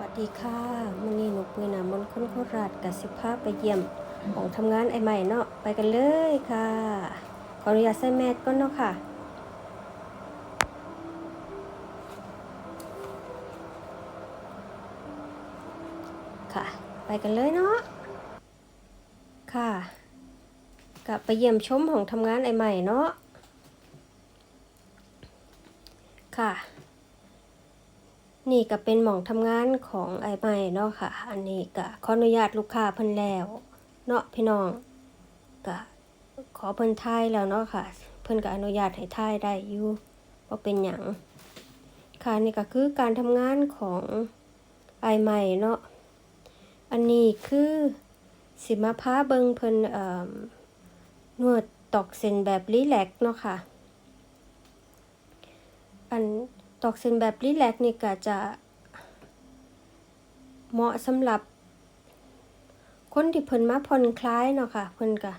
วัสดีค่ะมันนี้หนูปุยหนามนต์ค้นโคราชกับสิภาพไปเยี่ยมของทำงานไอใหม่เนาะไปกันเลยค่ะ ขออนุญาตใส่แมสก่อนเนาะค่ะค่ะ ไปกันเลยเนาะค่ะกลับไปเยี่ยมชมของทำงานไอใหม่เนาะค่ะ นี่ก็เป็นหม่องทำงานของไอ้ใหม่เนาะค่ะ อันนี้ก็ขออนุญาตลูกค้าเพิ่นแล้วเนาะพี่น้องก็ขอเพิ่นทายแล้วเนาะค่ะ เพิ่นก็อนุญาตให้ทายได้อยู่บ่เป็นหยังค่ะนี่ก็คือการทำงานของไอ้ใหม่เนาะอันนี้คือสิมาพาเบิงเพิ่นเอ่อนวดตอกเส้นแบบรีแลกเนาะค่ะ อัน ตอกเส้นแบบรีแลกซ์นี่ก็จะเหมาะสำหรับ คนที่เพิ่นมาผ่อนคลายเนาะค่ะเพิ่นก็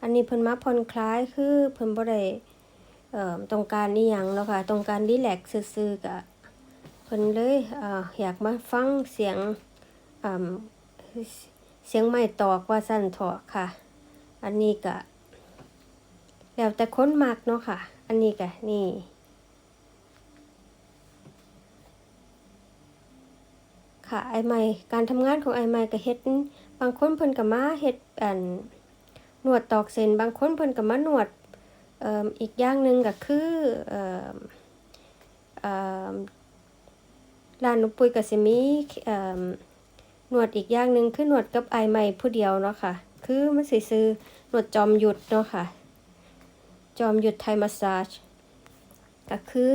อันนี้เพิ่นมาผ่อนคลายคือเพิ่นบ่ได้เอ่อต้องการอีหยังเนาะค่ะต้องการรีแลกซ์ซื่อๆก็เพิ่นเลยเอ่ออยากมาฟังเสียงอ่าเสียงไม้ตอกว่าสั่นถาะค่ะ อันนี้ก็แล้วแต่คนมักเนาะค่ะ อันนี้ก็นี่ ค่ะไอใหม่การทำงานของไอใหม่ก็เฮ็ดบางคนเพิ่นก็มาเฮ็ดอันนวดตอกเส้นบางคนเพิ่นก็มานวดเอ่ออีกอย่างหนึ่งก็คือเอ่อร้านนุปุยก็สิมีเอ่อนวดอีกอย่างหนึ่งคือนวดกับไอใหม่ผู้เดียวเนาะค่ะ คือมันสิซื้อนวดจอมหยุดเนาะค่ะ จอมหยุดไทยมาสซาจก็คือ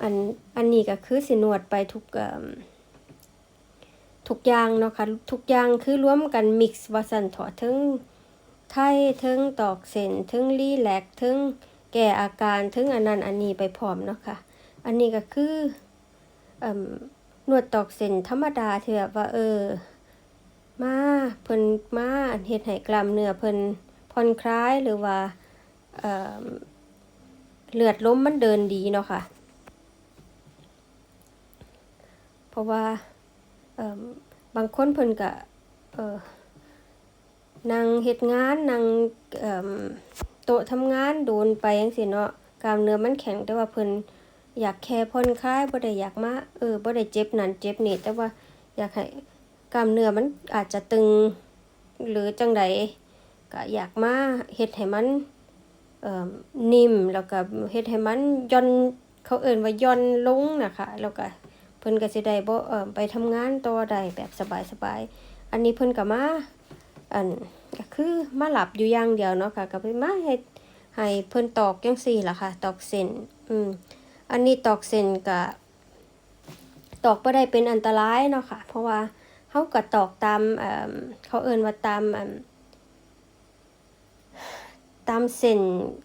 อันอันนี้ก็คือสินวดไปทุกเอ่อ ทุกอย่างเนาะค่ะทุกอย่างคือรวมกันมิกซ์ว่าสันเถอถึงไทยถึงตอกเส้นถึงรีแลกซ์ถึงแก้อาการถึงอันนั้นอันนี้ไปพร้อมเนาะค่ะ อันนี้ก็คืออ่อนวดตอกเส้นธรรมดาที่แบบว่าเออ มาเพิ่นมาเฮ็ดให้กล้ามเนื้อเพิ่นผ่อนคลายหรือว่าเอ่อเลือดล้มมันเดินดีเนาะค่ะ เพราะว่า บางคนเพิ่นก็นั่งเฮ็ดงานนั่งโต๊ะทำงานโดนไปจังซี่เนาะกล้ามเนื้อมันแข็งแต่ว่าเพิ่นอยากแค่ผ่อนคลายบ่ได้อยากมาเออบ่ได้เจ็บนั่นเจ็บนี่แต่ว่าอยากให้กล้ามเนื้อมันอาจจะตึงหรือจังใดก็อยากมาเฮ็ดให้มันเอ่อนิ่มแล้วก็เฮ็ดให้มันย่อนเขาเอิ้นว่าย่อนลงนะคะแล้วก็ พิ่นก็สิได้บ่เอ่อไปทำงานต่อได้แบบสบายๆ อันนี้เพิ่นก็มาอันก็คือมาหลับอยู่อย่างเดียวเนาะค่ะก็ไปมาเฮ็ดให้เพิ่นตอกจังซี่ล่ะค่ะ ตอกเส้นอืมอันนี้ตอกเส้นก็ตอกบ่ได้เป็นอันตรายเนาะค่ะ เพราะว่าเฮาก็ตอกตามเอ่อเขาเอิ้นว่าตามอันตามเส้น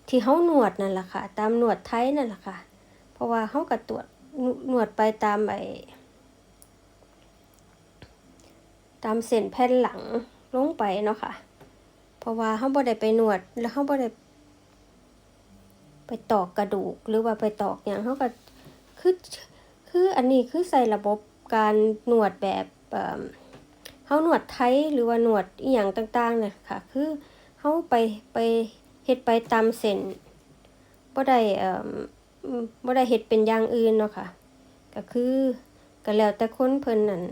ที่เฮานวดนั่นล่ะค่ะ ตามนวดไทยนั่นล่ะค่ะ เพราะว่าเฮาก็ตรวจ หนวดไปตามไอตามเส้นแผ่นหลังลงไปเนาะค่ะ เพราะว่าเขาบ่ได้ไปหนวดแล้วเขาบ่ได้ไปตอกกระดูกหรือว่าไปตอกอย่างเขาก็คือคืออันนี้คือใส่ระบบการหนวดแบบเอ่อเขาหนวดไทยหรือว่าหนวดอีหยังต่างๆเนี่ยค่ะ คือเขาไปไปเฮ็ดไปตามเส้นบ่ได้เอ่อ บ่ได้เฮ็ดเป็นอย่างอื่นเนาะค่ะ ก็คือก็แล้วแต่คนเพิ่นนั่น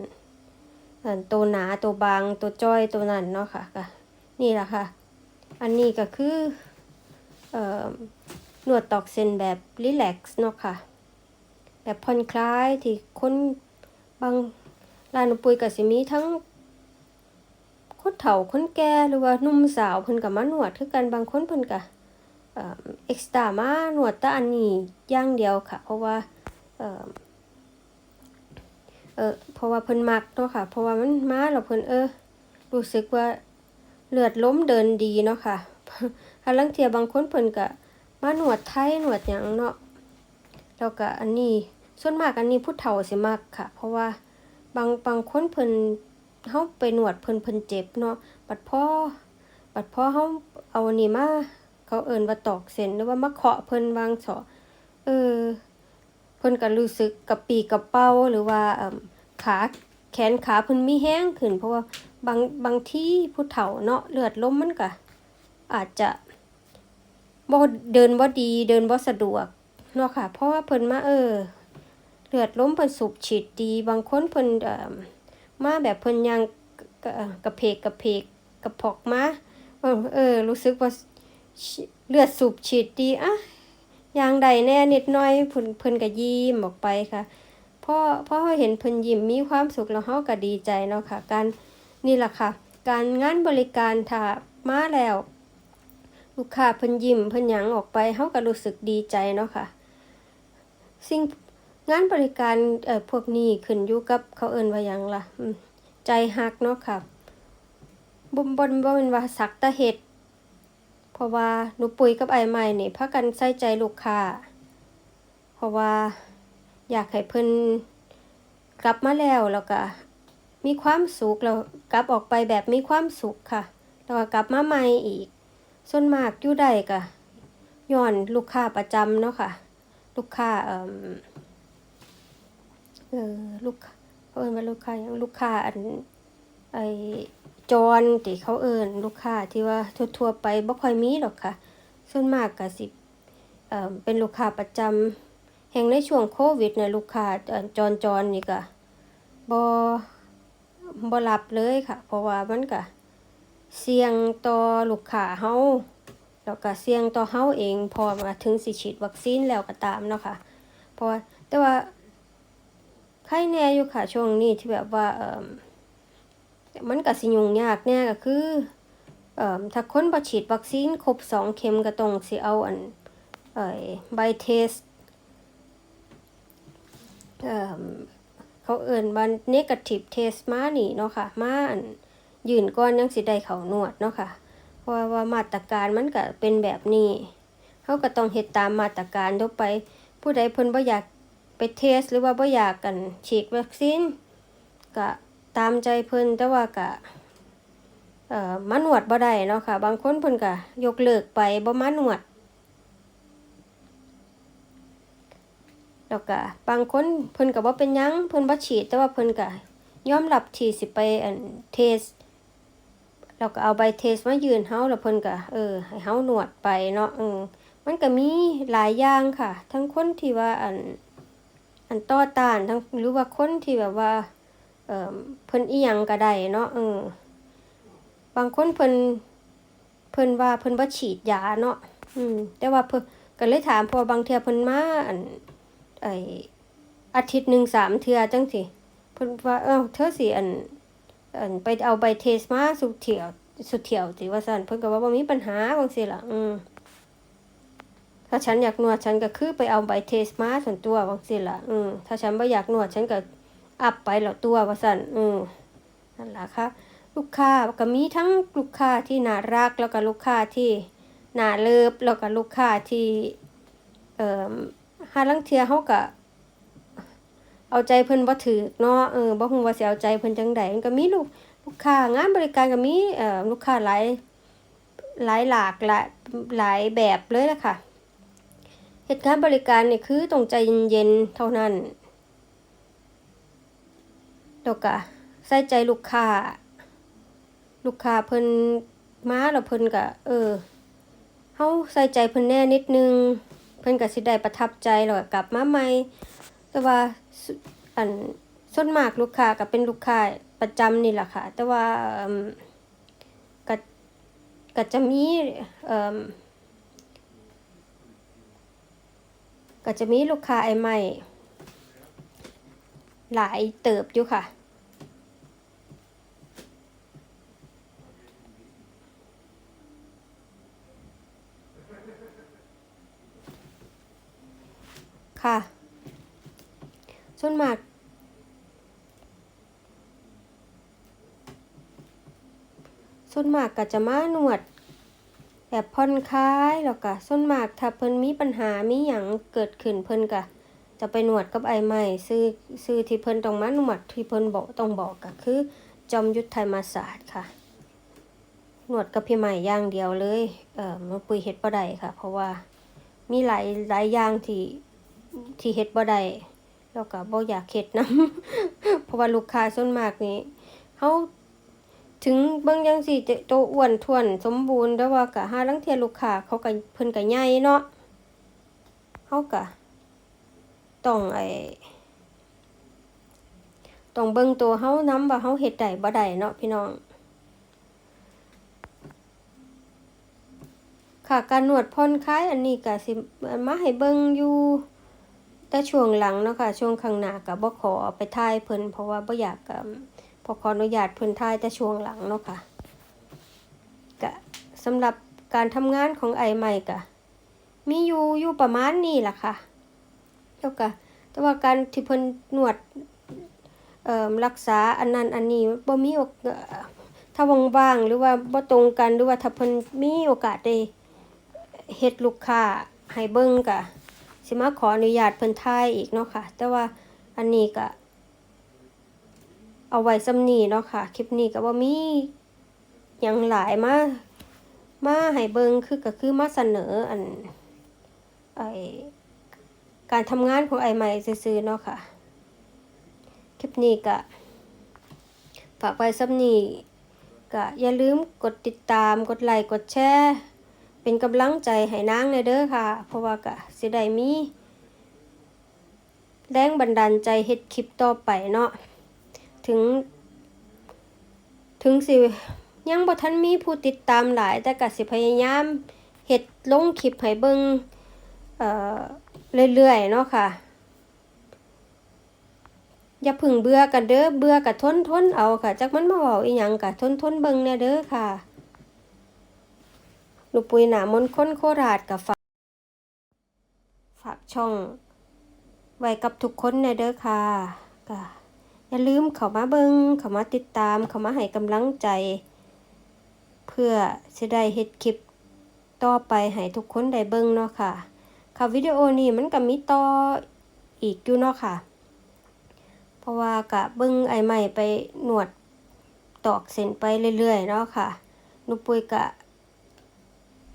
อันตัวหนาตัวบางตัวจ้อยตัวนั้นเนาะค่ะก็นี่แหละค่ะ อันนี้ก็คือเอ่อนวดตอกเส้นแบบรีแลกซ์เนาะค่ะ แบบผ่อนคลายที่คนบางร้านปุยก็สิมีทั้งคนเฒ่าคนแก่หรือว่านุ่มสาวเพิ่นก็มานวดคือกันบางคนเพิ่นก็ เอ็กซ์ตร้ามานวดตาอันนี้ย่างเดียวค่ะ เพราะว่าเออเออเพราะว่าเพิ่นมักเนาะค่ะ เพราะว่ามันมาแล้วเพิ่นเออรู้สึกว่าเลือดล้มเดินดีเนาะค่ะถ้าลังเทียบางคนเพิ่นก็มาหนวดไทยหนวดหยังเนาะแล้วก็อันนี้ส่วนมากอันนี้ผู้เฒ่าสิมักค่ะ เพราะว่าบางบางคนเพิ่นเฮาไปหนวดเพิ่นเพิ่นเจ็บเนาะบัดพอบัดพอเฮาเอาอันนี้มา เขาเอินว่าตอกเส้นหรือว่ามาเคาะเพิ่นวางเสาะเออ เพิ่นก็รู้สึกกระปรี้กระเป๋าหรือว่าขาแขนขาเพิ่นมีแห้งขึ้น เพราะว่าบางบางที่ผู้เฒ่าเนาะเลือดล้มมันก็อาจจะบ่เดินบ่ดีเดินบ่สะดวกเนาะค่ะ เพราะว่าเพิ่นมาเออเลือดล้มเพิ่นสูบฉีดดี บางคนเพิ่นเอ่อมาแบบเพิ่นยังกะกระเพกกระเพกกระพอกมาเออเออรู้สึกว่า เลือดสูบฉีดดีอะอย่างใดแน่นิดน่อยเพิ่นเพิ่นก็ยิ้มออกไปค่ะพ่อพ่อเราเห็นเพิ่นยิ้มมีความสุขแล้วเฮาก็ดีใจเนาะค่ะ การนี่แหละค่ะ การงานบริการถ้ามาแล้ว ลูกค้าเพิ่นยิ้มเพิ่นหยังออกไปเฮาก็รู้สึกดีใจเนาะค่ะ สิ่งงานบริการเอ่อพวกนี้ขึ้นอยู่กับเขาเอิ้นว่าหยังล่ะใจฮักเนาะค่ะบ่บ่บ่แม่นว่าสักต่เฮ็ด เพราะว่าหนูปุ๋ยกับไอ้ใหม่นี่พากันใส่ใจลูกค้า เพราะว่าอยากให้เพิ่นกลับมาแล้วแล้วก็มีความสุขแล้วกลับออกไปแบบมีความสุขค่ะ แล้วก็กลับมาใหม่อีก ส่วนมากอยู่ได้ก็ย้อนลูกค้าประจำเนาะค่ะ ลูกค้าเอ่อเออลูกค้าเขาเอิ้นว่าลูกค้ายังลูกค้าอันไอ จรที่เขาเอิ้นลูกค้าที่ว่าทั่วๆไปบ่ค่อยมีหรอกค่ะ ส่วนมากก็สิเอ่อเป็นลูกค้าประจำแห่งในช่วงโควิดเนี่ยลูกค้าเอ่อจรจรนี่ก็บ่บ่รับเลยค่ะ เพราะว่ามันก็เสี่ยงต่อลูกค้าเฮาแล้วก็เสี่ยงต่อเฮาเองพอมาถึงสิฉีดวัคซีนแล้วก็ตามเนาะค่ะเพราะแต่ว่าใครแน่อยู่ค่ะช่วงนี้ที่แบบว่าเอ่อ มันก็สิยุ่งยากแน่ก็คือเอ่อถ้าคนบ่ฉีดวัคซีนครบสองเข็มก็ต้องสิเอาอันเอ่อใบเทสเอ่อเขาเอิ้นว่า negative test มานี่เนาะค่ะ มาอันยื่นก่อนยังสิได้เขานวดเนาะค่ะเพราะว่ามาตรการมันก็เป็นแบบนี้เขาก็ต้องเฮ็ดตามมาตรการทั่วไป ผู้ใดเพิ่นบ่อยากไปเทส หรือว่าบ่อยากกันฉีดวัคซีนก็ ตามใจเพิ่นแต่ว่าก็เอ่อมานวดบ่ได้เนาะค่ะ บางคนเพิ่นก็ยกเลิกไปบ่มานวดแล้วก็บางคนเพิ่นก็บ่เป็นยังเพิ่นบ่ฉีด แต่ว่าเพิ่นก็ยอมรับที่สิไปอันเทสเราก็เอาใบเทสมายืนเฮาแล้วเพิ่นก็เออให้เฮาหนวดไปเนาะอืมมันก็มีหลายอย่างค่ะ ทั้งคนที่ว่าอันอันต่อต้านทั้งหรือว่าคนที่แบบว่า เอ่อเพิ่นอีหยังก็ได้เนาะอืมบางคนเพิ่นเพิ่นว่าเพิ่นบ่ฉีดยาเนาะอืม แต่ว่าเพิ่นก็เลยถามพอบางเทื่อเพิ่นมาอันไออาทิตย์หนึ่งสามเทื่อจังสิเพิ่นว่าเอ้าเธอสิอันอันไปเอาใบเทสมาสุดเถียวสุดเถียวสิว่าซั่นเพิ่นก็ว่าบ่มีปัญหาบางซี่ล่ะอืมถ้าฉันอยากนวดฉันก็คือไปเอาใบเทสมาส่วนตัวบางซี่ล่ะอืมถ้าฉันบ่อยากนวดฉันก็ อัพไปแล้วตัวว่าซั่นอืมนั่นแหละค่ะ ลูกค้าก็มีทั้งลูกค้าที่น่ารักแล้วก็ลูกค้าที่น่าเลิฟแล้วก็ลูกค้าที่เอ่อหาลังเทียเฮาก็เอาใจเพิ่นบ่ถูกเนาะเออบ่ฮู้ว่าสิเอาใจเพิ่นจังใดมันก็มีลูกลูกค้างานบริการก็มีเอ่อลูกค้าหลายหลายหลากหลายหลายแบบเลยล่ะค่ะเหตุการณ์บริการนี่คือต้องใจเย็นๆเท่านั้น แล้วก็ใส่ใจลูกค้า ลูกค้าเพิ่นมาแล้วเพิ่นก็เออเฮาใส่ใจเพิ่นแน่นิดนึง เพิ่นก็สิได้ประทับใจแล้วก็กลับมาใหม่ แต่ว่าสุอันส่วนมากลูกค้าก็เป็นลูกค้าประจำนี่แหละค่ะ แต่ว่าก็ก็จะมีเอ่อก็จะมีลูกค้าไอ้ใหม่หลายเติบอยู่ค่ะ ค่ะส่วนมากส่วนมากก็จะมานวด แบบผ่อนคลายแล้วก็ส่วนมากถ้าเพิ่นมีปัญหามีหยังเกิดขึ้นเพิ่นก็จะไปนวดกับไอ้ใหม่ซื้อซื้อที่เพิ่นต้องมานวดที่เพิ่นบอกต้องบอกก็คือ จอมยุทธไทยมาศาสตร์ค่ะ นวดกับพี่ใหม่อย่างเดียวเลย เอ่อมันปุยเฮ็ดบ่ได้ค่ะ เพราะว่ามีหลายหลายอย่างที่ ที่เฮ็ดบ่ได้แล้วก็บ่อยากเฮ็ดนํเพราะว่าลูกค้าส่วนมากนี่เฮาถึงเบิ่งจังซี่โตวอ้วนท้วน สมบูรณ์แต่ว่าก็หาลางเที่ยลูกค้าเขาก็เพิ่นก็ใหญ่เนาะเฮาก็ต้องไอ้ต้องเบิ่งตัวเฮานำว่าเฮาเฮ็ดได้บ่ได้เนาะพี่น้องค่ะการนวดผ่อนคลายอันนี้ก็สิมาให้เบิ่งอยู่ แต่ช่วงหลังเนาะค่ะช่วงข้างหน้าก็บ่ขอไปถ่ายเพิ่นเพราะว่าบ่อยากก็พอขออนุญาตเพิ่นถ่ายแต่ช่วงหลังเนาะค่ะก็สำหรับการทำงานของไอใหม่ก็มีอยู่อยู่ประมาณนี้ล่ะค่ะแล้วก็แต่ว่าการที่เพิ่นนวดเอ่อรักษาอันนั้นอันนี้บ่มีโอกาสถ้าว่างๆหรือว่าบ่ตรงกันหรือว่าถ้าเพิ่นมีโอกาสได้เฮ็ดลูกค้าให้เบิ่งกะ สิมาขออนุญาตเพิ่นถ่ายอีกเนาะค่ะ แต่ว่าอันนี้ก็เอาไว้ซ้ำนี้เนาะค่ะ คลิปนี้ก็บ่มียังหลายมามาให้เบิงคือก็คือมาเสนออันไอการทำงานของไอใหม่ซื่อๆเนาะค่ะ คลิปนี้ก็ฝากไว้ซ้ำนี้ก็อย่าลืมกดติดตามกดไลค์กดแชร์ เป็นกำลังใจให้นางในเด้อค่ะ เพราะว่าก็สิได้มีแรงบันดาลใจเฮ็ดคลิปต่อไปเนาะถึง ถึงสิยังบ่ทันมีผู้ติดตามหลาย แต่ก็สิพยายามเฮ็ดลงคลิปให้เบิ่งเอ่อเรื่อยๆเนาะค่ะอย่าพึ่งเบื่อกันเด้อเบื่อก็ทนทนเอาค่ะจักมันมาเว้าอีหยังก็ทนทนเบิ่งแน่เด้อค่ะ ลูกปุยหนามนต์คนโคราชกับฝากฝากช่อง ไว้กับทุกคนในเด้อค่ะก็อย่าลืมเข้ามาเบิงเข้ามาติดตามเข้ามาให้กำลังใจ เพื่อจะได้เฮ็ดคลิปต่อไปให้ทุกคนได้เบิ่งเนาะค่ะ ค่ะวิดีโอนี้มันก็มีต่ออีกอยู่เนาะค่ะ เพราะว่ากะเบิ่งไอใหม่ไปหนวดตอกเส้นไปเรื่อยๆเนาะค่ะนูปุยกะ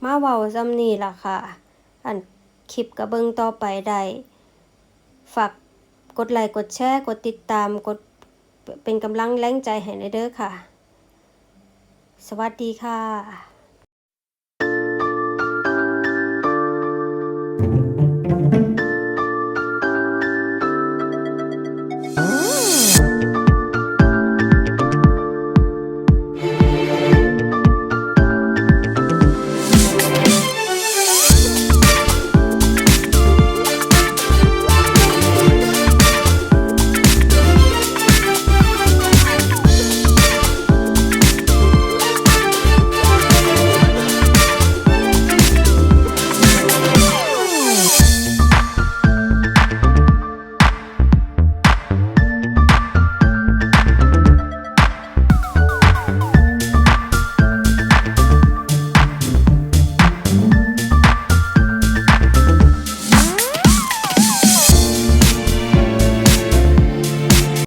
มาเว้าซ้ำนี่ล่ะค่ะ อันคลิปกระเบิงต่อไปได้ ฝากกดไลค์กดแชร์กดติดตามกดเป็นกำลังแรงใจให้ในเด้อค่ะ สวัสดีค่ะ